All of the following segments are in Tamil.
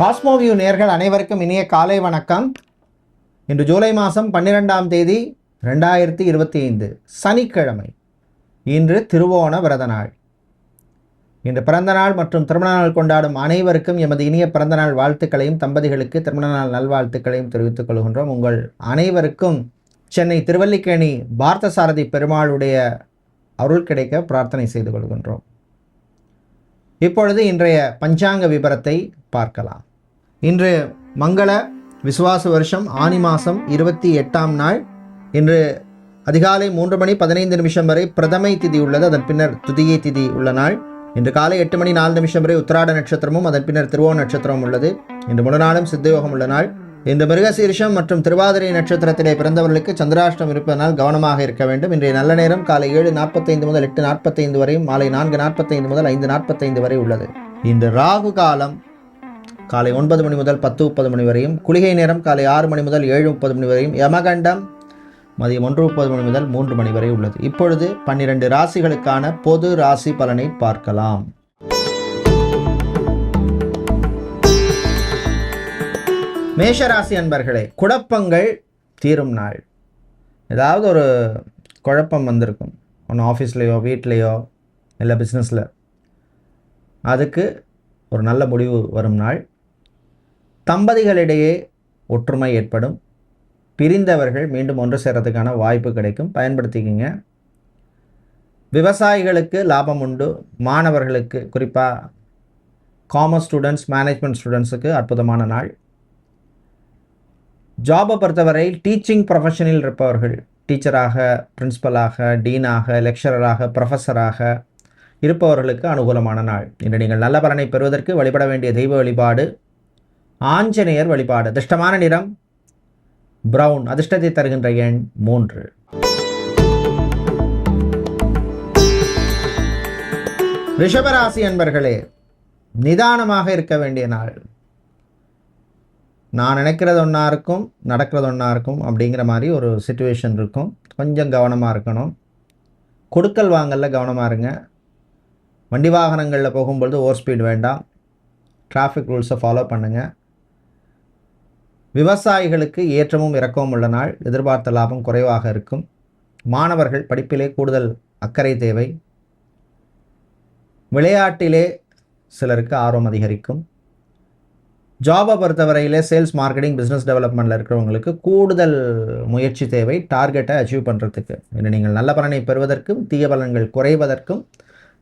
காஸ்மோவியூ நேர்கள் அனைவருக்கும் இனிய காலை வணக்கம். இன்று ஜூலை மாதம் பன்னிரெண்டாம் தேதி ரெண்டாயிரத்தி இருபத்தி ஐந்து சனிக்கிழமை இன்று திருவோண விரத நாள். இன்று பிறந்த நாள் மற்றும் திருமண நாள் கொண்டாடும் அனைவருக்கும் எமது இனிய பிறந்த நாள் வாழ்த்துக்களையும் தம்பதிகளுக்கு திருமண நாள் நல்வாழ்த்துக்களையும் தெரிவித்துக் கொள்கின்றோம். உங்கள் அனைவருக்கும் சென்னை திருவல்லிக்கேணி பார்த்தசாரதி பெருமாளுடைய அருள் கிடைக்க பிரார்த்தனை செய்து கொள்கின்றோம். இப்பொழுது இன்றைய பஞ்சாங்க விபரத்தை பார்க்கலாம். இன்று மங்கள விசுவாச வருஷம் ஆனி மாதம் இருபத்தி எட்டாம் நாள். இன்று அதிகாலை மூன்று மணி பதினைந்து நிமிஷம் வரை பிரதமை திதி உள்ளது அதன் பின்னர் துதியை திதி உள்ள நாள். இன்று காலை எட்டு மணி நாலு நிமிஷம் வரை உத்திராட நட்சத்திரமும் அதன் பின்னர் திருவோண நட்சத்திரமும் உள்ளது. இன்று முழு நாளும் சித்தயோகம் உள்ள நாள். இன்று மிருகசீரிஷம் மற்றும் திருவாதிரை நட்சத்திரத்திலே பிறந்தவர்களுக்கு சந்திராஷ்டம் இருப்பதனால் கவனமாக இருக்க வேண்டும். இன்றைய நல்ல நேரம் காலை ஏழு நாற்பத்தைந்து முதல் எட்டு நாற்பத்தைந்து வரையும் மாலை நான்கு நாற்பத்தைந்து முதல் ஐந்து நாற்பத்தைந்து வரை உள்ளது. இன்று ராகு காலம் காலை ஒன்பது மணி முதல் பத்து முப்பது மணி வரையும் குளிகை நேரம் காலை ஆறு மணி முதல் ஏழு முப்பது மணி வரையும் யமகண்டம் மதியம் ஒன்று முப்பது மணி முதல் மூன்று மணி வரை உள்ளது. இப்பொழுது பன்னிரண்டு ராசிகளுக்கான பொது ராசி பலனை பார்க்கலாம். மேஷராசி அன்பர்களே குழப்பங்கள் தீரும் நாள். ஏதாவது ஒரு குழப்பம் வந்திருக்கும். ஒன்று ஆஃபீஸ்லேயோ வீட்லேயோ இல்லை பிஸ்னஸில் அதுக்கு ஒரு நல்ல முடிவு வரும் நாள். தம்பதிகளிடையே ஒற்றுமை ஏற்படும். பிரிந்தவர்கள் மீண்டும் ஒன்று சேர்றதுக்கான வாய்ப்பு கிடைக்கும். பயன்படுத்திக்கிங்க. விவசாயிகளுக்கு லாபம் உண்டு. மாணவர்களுக்கு குறிப்பாக காமர்ஸ் ஸ்டூடெண்ட்ஸ் மேனேஜ்மெண்ட் ஸ்டூடெண்ட்ஸுக்கு அற்புதமான நாள். ஜாபை பொறுத்தவரை டீச்சிங் ப்ரொஃபஷனில் இருப்பவர்கள் டீச்சராக பிரின்சிபலாக டீனாக லெக்சரராக ப்ரொஃபஸராக இருப்பவர்களுக்கு அனுகூலமான நாள். இன்று நீங்கள் நல்ல பலனை பெறுவதற்கு வழிபட வேண்டிய தெய்வ வழிபாடு ஆஞ்சநேயர் வழிபாடு. அதிர்ஷ்டமான நிறம்? பிரவுன் அதிர்ஷ்டத்தை தருகின்ற எண் மூன்று. ரிஷபராசி அன்பர்களே நிதானமாக இருக்க வேண்டிய நாள். நான் நினைக்கிறது ஒன்றா இருக்கும் நடக்கிறது ஒன்றா இருக்கும் அப்படிங்கிற மாதிரி ஒரு சுச்சுவேஷன் இருக்கும். கொஞ்சம் கவனமாக இருக்கணும். கொடுக்கல் வாங்கலில் கவனமாக இருங்க. வண்டி வாகனங்களில் போகும்பொழுது ஓவர் ஸ்பீட் வேண்டாம். டிராஃபிக் ரூல்ஸை ஃபாலோ பண்ணுங்கள் விவசாயிகளுக்கு ஏற்றமும் இறக்கமும் உள்ள நாள். எதிர்பார்த்த லாபம் குறைவாக இருக்கும். மாணவர்கள் படிப்பிலே கூடுதல் அக்கறை தேவை. விளையாட்டிலே சிலருக்கு ஆர்வம் அதிகரிக்கும். ஜாபை பொறுத்தவரையிலே சேல்ஸ் மார்க்கெட்டிங் பிஸ்னஸ் டெவலப்மெண்ட்டில் இருக்கிறவங்களுக்கு கூடுதல் முயற்சி தேவை. டார்கெட்டை அச்சீவ் பண்ணுறதுக்கு இன்று நீங்கள் நல்ல பலனை பெறுவதற்கும் தீய பலன்கள் குறைவதற்கும்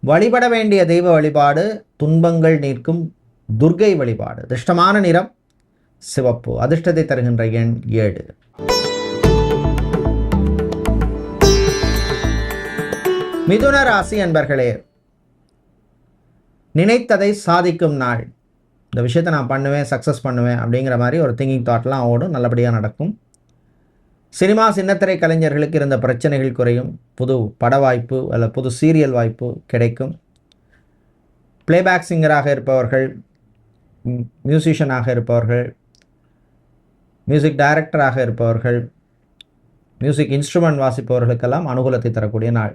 வழிபட வேண்டிய தெய்வ வழிபாடு துன்பங்கள் நீக்கும் துர்கை வழிபாடு. திருஷ்டமான நிறம். சிவப்பு. அதிர்ஷ்டத்தை தருகின்ற எண் ஏழு. மிதுன ராசி அன்பர்களே நினைத்ததை சாதிக்கும் நாள். இந்த விஷயத்தை நான் பண்ணுவேன் சக்ஸஸ் பண்ணுவேன் அப்படிங்கிற மாதிரி ஒரு திங்கிங் தாட்லாம் ஓடும் நல்லபடியாக நடக்கும். சினிமா சின்னத்திரை கலைஞர்களுக்கு இருந்த பிரச்சனைகள் குறையும். புது பட வாய்ப்பு அல்ல புது சீரியல் வாய்ப்பு கிடைக்கும். பிளேபேக் சிங்கராக இருப்பவர்கள் மியூசிஷியனாக இருப்பவர்கள் மியூசிக் டைரக்டராக இருப்பவர்கள் மியூசிக் இன்ஸ்ட்ருமெண்ட் வாசிப்பவர்களுக்கெல்லாம் அனுகூலத்தை தரக்கூடிய நாள்.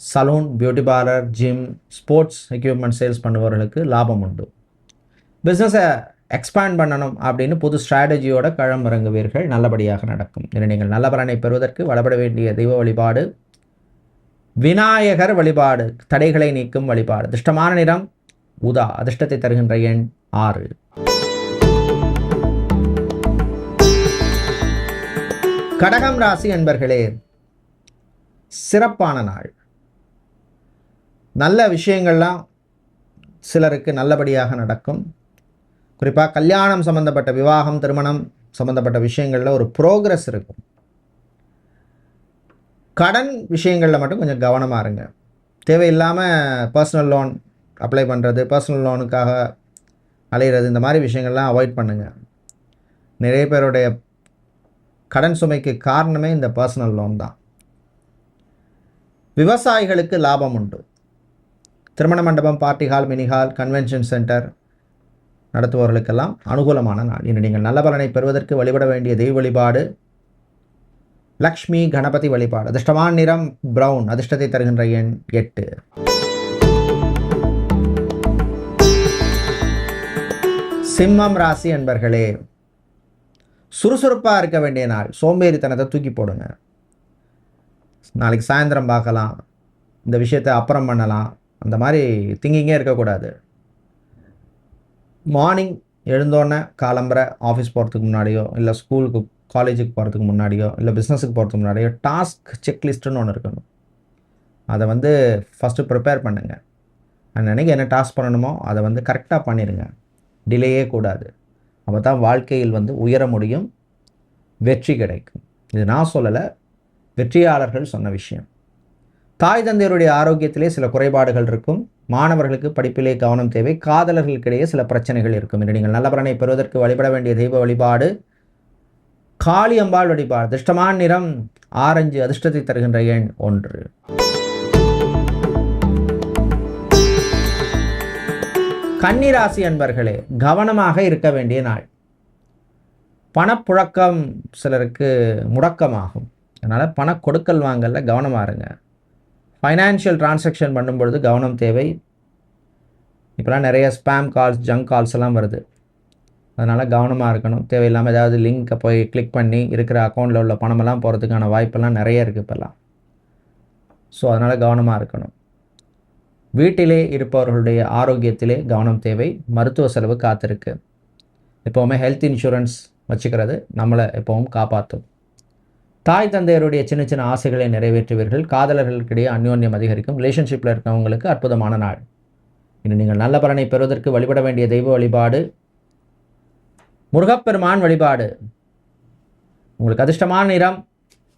Saloon beauty parlour gym sports equipment sales பண்ணுபவர்களுக்கு லாபம் உண்டு. பிஸ்னஸை எக்ஸ்பேண்ட் பண்ணணும் அப்படின்னு புது ஸ்ட்ராட்டஜியோட களமிறங்குவீர்கள் நல்லபடியாக நடக்கும். இனி நீங்கள் நல்ல பலனை பெறுவதற்கு வளப்பட வேண்டிய தெய்வ வழிபாடு விநாயகர் வழிபாடு தடைகளை நீக்கும் வழிபாடு. அதிர்ஷ்டமான நிறம் உதா. அதிர்ஷ்டத்தை தருகின்ற எண் ஆறு. கடகம் ராசி அன்பர்களே சிறப்பான நாள். நல்ல விஷயங்கள்லாம் சிலருக்கு நல்லபடியாக நடக்கும். குறிப்பாக கல்யாணம் சம்மந்தப்பட்ட விவாகம் திருமணம் சம்மந்தப்பட்ட விஷயங்களில் ஒரு ப்ரோக்ரஸ் இருக்கும். கடன் விஷயங்களில் மட்டும் கொஞ்சம் கவனமாக இருங்க. தேவையில்லாமல் பர்சனல் லோன் அப்ளை பண்ணுறது பர்சனல் லோனுக்காக அலையிறது இந்த மாதிரி விஷயங்கள்லாம் அவாய்ட் பண்ணுங்கள் நிறைய பேருடைய கடன் சுமைக்கு காரணமே இந்த பர்சனல் லோன் தான். விவசாயிகளுக்கு லாபம் உண்டு. திருமண மண்டபம் party hall mini hall convention centre நடத்துபவர்களுக்கெல்லாம் அனுகூலமான நாள். இன்று நீங்கள் நல்ல பலனை பெறுவதற்கு வழிபட வேண்டிய தெய்வ வழிபாடு லக்ஷ்மி கணபதி வழிபாடு. அதிர்ஷ்டமான நிறம் பிரவுன் அதிர்ஷ்டத்தை தருகின்ற எண் எட்டு. சிம்மம் ராசி அன்பர்களே சுறுசுறுப்பாக இருக்க வேண்டிய நாள். சோம்பேறித்தனத்தை தூக்கி போடுங்க. நாளைக்கு சாயந்தரம் பார்க்கலாம். இந்த விஷயத்தை அப்புறம் பண்ணலாம். அந்த மாதிரி திங்கிங்கே இருக்கக்கூடாது. மார்னிங் எழுந்தோடனே காலம்பரை ஆஃபீஸ் போகிறதுக்கு முன்னாடியோ இல்லை ஸ்கூலுக்கு காலேஜுக்கு போகிறதுக்கு முன்னாடியோ இல்லை பிஸ்னஸுக்கு போகிறதுக்கு முன்னாடியோ டாஸ்க் செக்லிஸ்ட்டுன்னு ஒன்று இருக்கணும். அதை வந்து ஃபஸ்ட்டு ப்ரிப்பேர் பண்ணுங்கள் அன்னைக்கு என்ன டாஸ்க் பண்ணணுமோ அதை வந்து கரெக்டாக பண்ணிடுங்க டிலேயே கூடாது. அப்போ தான் வாழ்க்கையில் வந்து உயர முடியும் வெற்றி கிடைக்கும். இது நான் சொல்லலை வெற்றியாளர்கள் சொன்ன விஷயம். தாய் தந்தையருடைய ஆரோக்கியத்திலே சில குறைபாடுகள் இருக்கும். மாணவர்களுக்கு படிப்பிலே கவனம் தேவை. காதலர்களுக்கிடையே சில பிரச்சனைகள் இருக்கும் என்று நீங்கள் நல்லபலனை பெறுவதற்கு வழிபட வேண்டிய தெய்வ வழிபாடு. காளி அம்பாள் வழிபாடு. அதிர்ஷ்டமான நிறம் ஆரஞ்சு அதிர்ஷ்டத்தை தருகின்ற எண் ஒன்று. கன்னிராசி அன்பர்களே கவனமாக இருக்க வேண்டிய நாள். பணப்புழக்கம் சிலருக்கு முடக்கமாகும். அதனால் பண கொடுக்கல் வாங்கல கவனமாக இருங்க. ஃபைனான்ஷியல் டிரான்சாக்ஷன் பண்ணும்பொழுது கவனம் தேவை. இப்போலாம் நிறைய ஸ்பேம் கால்ஸ் ஜங்க் கால்ஸ் எல்லாம் வருது. அதனால் கவனமாக இருக்கணும். தேவையில்லாமல் ஏதாவது லிங்க்கை போய் கிளிக் பண்ணி இருக்கிற அக்கௌண்ட்டில் உள்ள பணமெல்லாம் போகிறதுக்கான வாய்ப்பெல்லாம் நிறைய இருக்குது இப்போல்லாம். ஸோ அதனால் கவனமாக இருக்கணும். வீட்டிலே இருப்பவர்களுடைய ஆரோக்கியத்திலே கவனம் தேவை. மருத்துவ செலவு காத்திருக்கு. எப்போவுமே ஹெல்த் இன்சூரன்ஸ் வச்சுக்கிறது. நம்மளை எப்போவும் காப்பாற்றும். தாய் தந்தையருடைய சின்ன சின்ன ஆசைகளை நிறைவேற்றுவீர்கள். காதலர்களுக்கிடையே அந்யோன்யம் அதிகரிக்கும். ரிலேஷன்ஷிப்பில் இருக்கவங்களுக்கு அற்புதமான நாள். இன்று நீங்கள் நல்ல பலனை பெறுவதற்கு வழிபட வேண்டிய தெய்வ வழிபாடு. முருகப்பெருமான் வழிபாடு. உங்களுக்கு அதிர்ஷ்டமான நிறம்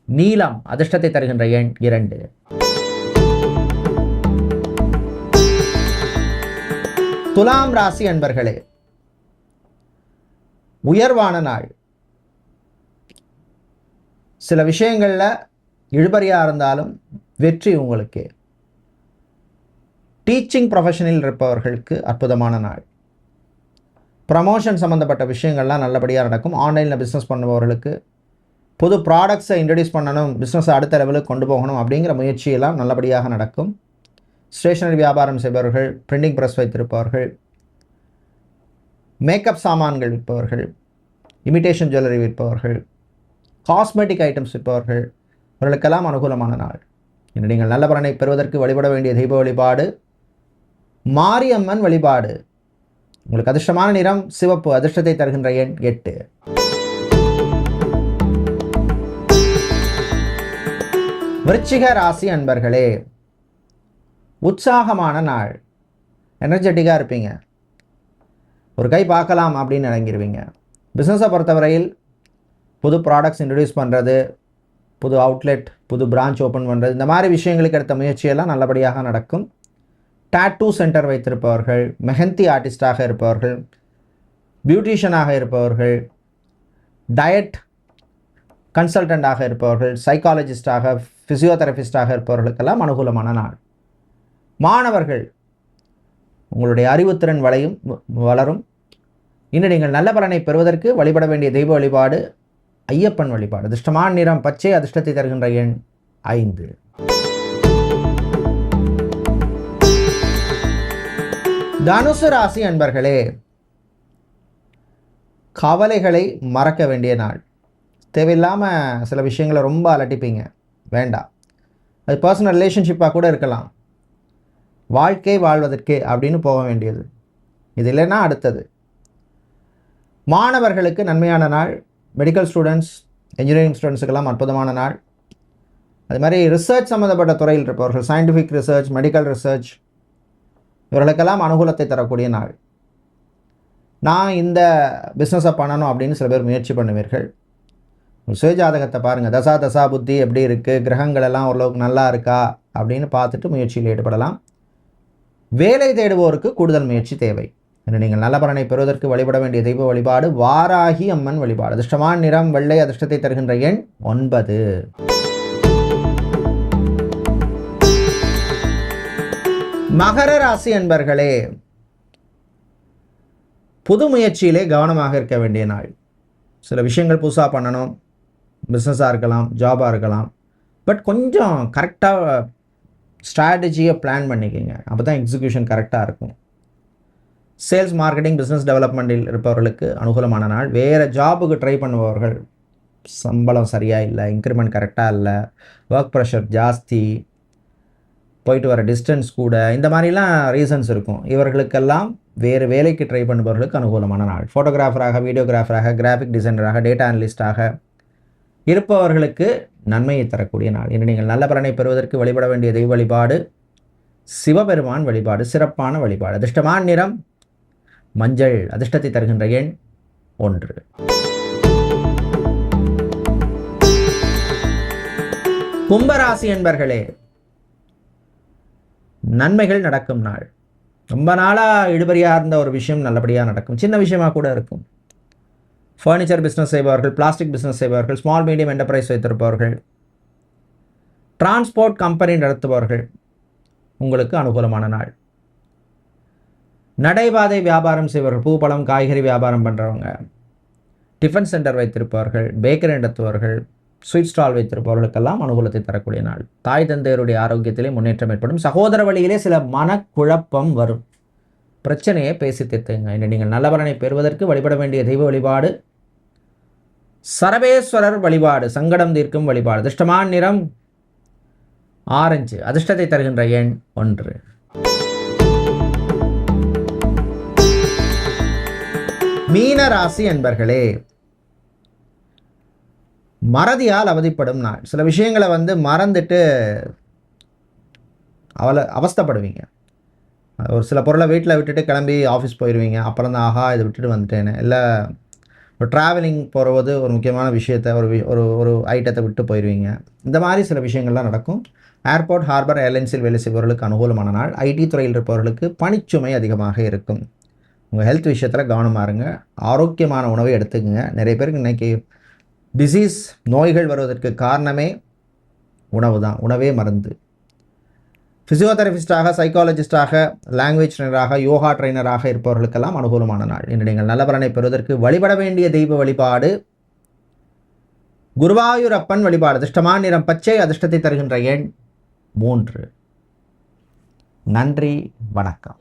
நீலம் அதிர்ஷ்டத்தை தருகின்ற எண் இரண்டு. துலாம் ராசி அன்பர்களே உயர்வான நாள். சில விஷயங்களில் இழுபறியாக இருந்தாலும் வெற்றி உங்களுக்கு. டீச்சிங் ப்ரொஃபஷனில் இருப்பவர்களுக்கு அற்புதமான நாள். ப்ரமோஷன் சம்மந்தப்பட்ட விஷயங்கள்லாம் நல்லபடியாக நடக்கும். ஆன்லைனில் பிஸ்னஸ் பண்ணுபவர்களுக்கு புது ப்ராடக்ட்ஸை இன்ட்ரடியூஸ் பண்ணணும் பிஸ்னஸை அடுத்த லெவலுக்கு கொண்டு போகணும் அப்படிங்கிற முயற்சியெல்லாம் நல்லபடியாக நடக்கும். ஸ்டேஷனரி வியாபாரம் செய்பவர்கள் பிரிண்டிங் ப்ரெஸ் வைத்திருப்பவர்கள் மேக்கப் சாமான்கள் விற்பவர்கள் இமிட்டேஷன் ஜுவல்லரி விற்பவர்கள் காஸ்மெட்டிக் ஐட்டம்ஸ் விற்பவர்கள் இவர்களுக்கெல்லாம் அனுகூலமான நாள். இன்று நீங்கள் நல்ல பலனை பெறுவதற்கு வழிபட வேண்டிய தெய்வ வழிபாடு மாரியம்மன் வழிபாடு. உங்களுக்கு அதிர்ஷ்டமான நிறம் சிவப்பு அதிர்ஷ்டத்தை தருகின்ற எண் எட்டு. விருச்சிக ராசி அன்பர்களே உற்சாகமான நாள். எனர்ஜெட்டிக்காக இருப்பீங்க. ஒரு கை பார்க்கலாம் அப்படின்னு இறங்கிடுவீங்க பிஸ்னஸை பொறுத்தவரையில் புது ப்ராடக்ட்ஸ் இன்ட்ரடியூஸ் பண்ணுறது புது அவுட்லெட் புது பிரான்ச் ஓப்பன் பண்ணுறது இந்த மாதிரி விஷயங்களுக்கு எடுத்த முயற்சியெல்லாம் நல்லபடியாக நடக்கும். டாட்டூ சென்டர் வைத்திருப்பவர்கள் மெஹந்தி ஆர்டிஸ்டாக இருப்பவர்கள் பியூட்டிஷியனாக இருப்பவர்கள் டயட் கன்சல்டண்ட்டாக இருப்பவர்கள் சைக்காலஜிஸ்டாக ஃபிசியோதெரபிஸ்டாக இருப்பவர்களுக்கெல்லாம் அனுகூலமான நாள். மாணவர்கள் உங்களுடைய அறிவுத்திறன் வளையும் வளரும். இன்று நீங்கள் நல்ல பலனை பெறுவதற்கு வழிபட வேண்டிய தெய்வ வழிபாடு ஐயப்பன் வழிபாடு. அதிர்ஷ்டமான நிறம் பச்சை அதிர்ஷ்டத்தை தருகின்ற எண் ஐந்து. தனுசு ராசி அன்பர்களே கவலைகளை மறக்க வேண்டிய நாள். தேவையில்லாமல் சில விஷயங்களை ரொம்ப அலட்டிப்பீங்க. வேண்டாம். அது பர்சனல் ரிலேஷன்ஷிப்பாக கூட இருக்கலாம். வாழ்க்கை வாழ்வதற்கு அப்படின்னு போக வேண்டியது. இது இல்லைன்னா அடுத்தது. மாணவர்களுக்கு நன்மையான நாள். மெடிக்கல் ஸ்டூடெண்ட்ஸ் இன்ஜினியரிங் ஸ்டூடெண்ட்ஸுக்கெல்லாம் அற்புதமான நாள். அது மாதிரி ரிசர்ச் சம்மந்தப்பட்ட துறையில் இருப்பவர்கள் சயின்டிஃபிக் ரிசர்ச் மெடிக்கல் ரிசர்ச் இவர்களுக்கெல்லாம் அனுகூலத்தை தரக்கூடிய நாள். நான் இந்த பிஸ்னஸை பண்ணணும் அப்படின்னு சில பேர் முயற்சி பண்ணுவீர்கள். சுய சுயஜாதகத்தை பாருங்கள் தசா தசா புத்தி எப்படி இருக்குது கிரகங்கள் எல்லாம் ஓரளவுக்கு நல்லா இருக்கா? அப்படின்னு பார்த்துட்டு முயற்சியில் ஈடுபடலாம். வேலை தேடுவோருக்கு கூடுதல் முயற்சி தேவை. என்று நீங்கள் நல்ல பலனை பெறுவதற்கு வழிபட வேண்டிய தெய்வ வழிபாடு வாராகி அம்மன் வழிபாடு. அதிர்ஷ்டமான நிறம் வெள்ளை அதிர்ஷ்டத்தை தருகின்ற எண் ஒன்பது. மகர ராசி அன்பர்களே புது முயற்சியிலே கவனமாக இருக்க வேண்டிய நாள். சில விஷயங்கள் புதுசாக பண்ணணும். பிஸ்னஸாக இருக்கலாம் ஜாபாக இருக்கலாம். பட் கொஞ்சம் கரெக்டாக ஸ்ட்ராட்டஜியை பிளான் பண்ணிக்கோங்க. அப்போ தான் எக்ஸிக்யூஷன் கரெக்டாக இருக்கும். சேல்ஸ் மார்க்கெட்டிங் பிஸ்னஸ் டெவலப்மெண்ட்டில் இருப்பவர்களுக்கு அனுகூலமான நாள். வேறு ஜாபுக்கு ட்ரை பண்ணுபவர்கள் சம்பளம் சரியாக இல்லை இன்க்ரிமெண்ட் கரெக்டாக இல்லை ஒர்க் ப்ரெஷர் ஜாஸ்தி போயிட்டு வர டிஸ்டன்ஸ் கூட இந்த மாதிரிலாம் ரீசன்ஸ் இருக்கும். இவர்களுக்கெல்லாம் வேறு வேலைக்கு ட்ரை பண்ணுபவர்களுக்கு அனுகூலமான நாள். ஃபோட்டோகிராஃபராக வீடியோகிராஃபராக கிராஃபிக் டிசைனராக டேட்டா அனலிஸ்டாக இருப்பவர்களுக்கு நன்மையை தரக்கூடிய நாள். இன்று நீங்கள் நல்ல பலனை பெறுவதற்கு வழிபட வேண்டிய தெய்வ வழிபாடு சிவபெருமான் வழிபாடு சிறப்பான வழிபாடு. அதிர்ஷ்டமான நிறம் மஞ்சள் அதிர்ஷ்டத்தை தருகின்ற எண் ஒன்று. கும்பராசி என்பர்களே நன்மைகள் நடக்கும் நாள். ரொம்ப நாளாக இழுபறியாக இருந்த ஒரு விஷயம் நல்லபடியாக நடக்கும். சின்ன விஷயமாக கூட இருக்கும். ஃபர்னிச்சர் பிஸ்னஸ் செய்பவர்கள் பிளாஸ்டிக் பிஸ்னஸ் செய்பவர்கள் ஸ்மால் மீடியம் என்டர்பிரைஸ் வைத்திருப்பவர்கள் டிரான்ஸ்போர்ட் கம்பெனி நடத்துபவர்கள் உங்களுக்கு அனுகூலமான நாள். நடைபாதை வியாபாரம் செய்பவர்கள் பூ பழம் காய்கறி வியாபாரம் பண்ணுறவங்க டிஃபன் சென்டர் வைத்திருப்பவர்கள் பேக்கரி நடத்துபவர்கள் ஸ்வீட் ஸ்டால் வைத்திருப்பவர்களுக்கெல்லாம் அனுகூலத்தை தரக்கூடிய நாள். தாய் தந்தையருடைய ஆரோக்கியத்திலே முன்னேற்றம் ஏற்படும். சகோதர வழியிலே சில மனக்குழப்பம் வரும். பிரச்சனையை பேசி தீர்த்துங்க. இன்று நீங்கள் நல்லவரனை பெறுவதற்கு வழிபட வேண்டிய தெய்வ வழிபாடு சரவேஸ்வரர் வழிபாடு சங்கடம் தீர்க்கும் வழிபாடு. அதிர்ஷ்டமான நிறம் ஆரஞ்சு. அதிர்ஷ்டத்தை தருகின்ற எண் ஒன்று. மீன ராசி என்பர்களே மறதியால் அவதிப்படும் நாள். சில விஷயங்களை வந்து மறந்துட்டு அவளை அவஸ்தைப்படுவீங்க. ஒரு சில பொருளை வீட்டில் விட்டுட்டு கிளம்பி ஆஃபீஸ் போயிடுவீங்க அப்புறம் தான் ஆஹா இதை விட்டுட்டு வந்துட்டேன்னு இல்லை இப்போ ட்ராவலிங் போகிறது ஒரு முக்கியமான விஷயத்தை ஒரு வி- ஒரு ஒரு ஐட்டத்தை விட்டு போயிடுவீங்க இந்த மாதிரி சில விஷயங்கள்லாம் நடக்கும். ஏர்போர்ட் ஹார்பர் ஏர்லைன்ஸில் வேலை செய்பவர்களுக்கு அனுகூலமான நாள். ஐடி துறையில் இருப்பவர்களுக்கு பணிச்சுமை அதிகமாக இருக்கும். உங்கள் ஹெல்த் விஷயத்தில் கவனமாக இருங்க ஆரோக்கியமான உணவை எடுத்துக்கங்க. நிறைய பேருக்கு இன்றைக்கி டிசீஸ் நோய்கள் வருவதற்கு காரணமே உணவு தான். உணவே மருந்து. ஃபிசியோதெரபிஸ்டாக சைக்காலஜிஸ்டாக லாங்குவேஜ் ட்ரைனராக யோகா ட்ரைனராக இருப்பவர்களுக்கெல்லாம் அனுகூலமான நாள். இன்று நீங்கள் நல்ல பலனை பெறுவதற்கு வழிபட வேண்டிய தெய்வ வழிபாடு குருவாயூரப்பன் வழிபாடு அதிர்ஷ்டமான நிறம் பச்சை அதிர்ஷ்டத்தை தருகின்ற எண் மூன்று. நன்றி வணக்கம்.